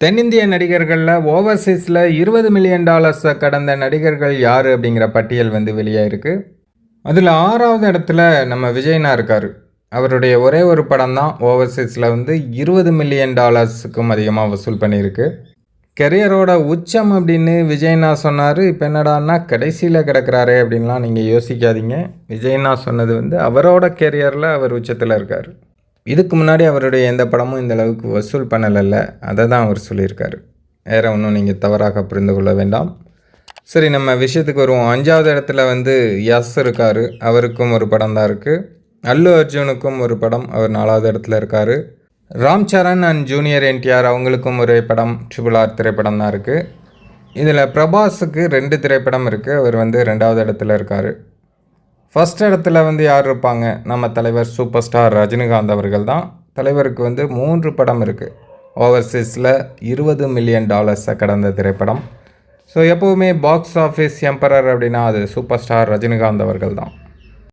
தென்னிந்திய நடிகர்களில் ஓவர்சீஸில் இருபது மில்லியன் டாலர்ஸை கடந்த நடிகர்கள் யார் அப்படிங்கிற பட்டியல் வந்து வெளியாயிருக்கு. அதில் ஆறாவது இடத்துல நம்ம விஜய்னா இருக்கார். அவருடைய ஒரே ஒரு படம் தான் ஓவர்சீஸில் வந்து இருபது மில்லியன் டாலர்ஸுக்கும் அதிகமாக வசூல் பண்ணியிருக்கு. கெரியரோட உச்சம் அப்படின்னு விஜய்னா சொன்னார். இப்போ என்னடான்னா கடைசியில் கிடக்கிறாரே அப்படின்லாம் நீங்கள் யோசிக்காதீங்க. விஜய்னா சொன்னது வந்து அவரோட கெரியரில் அவர் உச்சத்தில் இருக்கார். இதுக்கு முன்னாடி அவருடைய எந்த படமும் இந்த அளவுக்கு வசூல் பண்ணலைல்ல. அதை தான் அவர் சொல்லியிருக்காரு. வேறு ஒன்றும் நீங்கள் தவறாக புரிந்து கொள்ள வேண்டாம். சரி நம்ம விஷயத்துக்கு வருவோம். அஞ்சாவது இடத்துல வந்து யஸ் இருக்கார். அவருக்கும் ஒரு படம் தான் இருக்குது அல்லு அர்ஜுனுக்கும் ஒரு படம் அவர் நாலாவது இடத்துல இருக்கார். ராம் சரண் அண்ட் ஜூனியர் என்டிஆர் அவங்களுக்கும் ஒரு படம் ட்ரிபிள் ஆர் திரைப்படம் தான் இருக்குது இதில் பிரபாஸுக்கு ரெண்டு திரைப்படம் இருக்குது அவர் வந்து ரெண்டாவது இடத்துல இருக்கார். ஃபர்ஸ்ட் இடத்துல வந்து யார் இருப்பாங்க? நம்ம தலைவர் சூப்பர் ஸ்டார் ரஜினிகாந்த் அவர்கள் தான். தலைவருக்கு வந்து மூன்று படம் இருக்குது ஓவர்சீஸில் இருபது மில்லியன் டாலர்ஸை கடந்த திரைப்படம். ஸோ எப்போவுமே பாக்ஸ் ஆஃபீஸ் எம்பரர் அப்படின்னா அது சூப்பர் ஸ்டார் ரஜினிகாந்த் அவர்கள் தான்.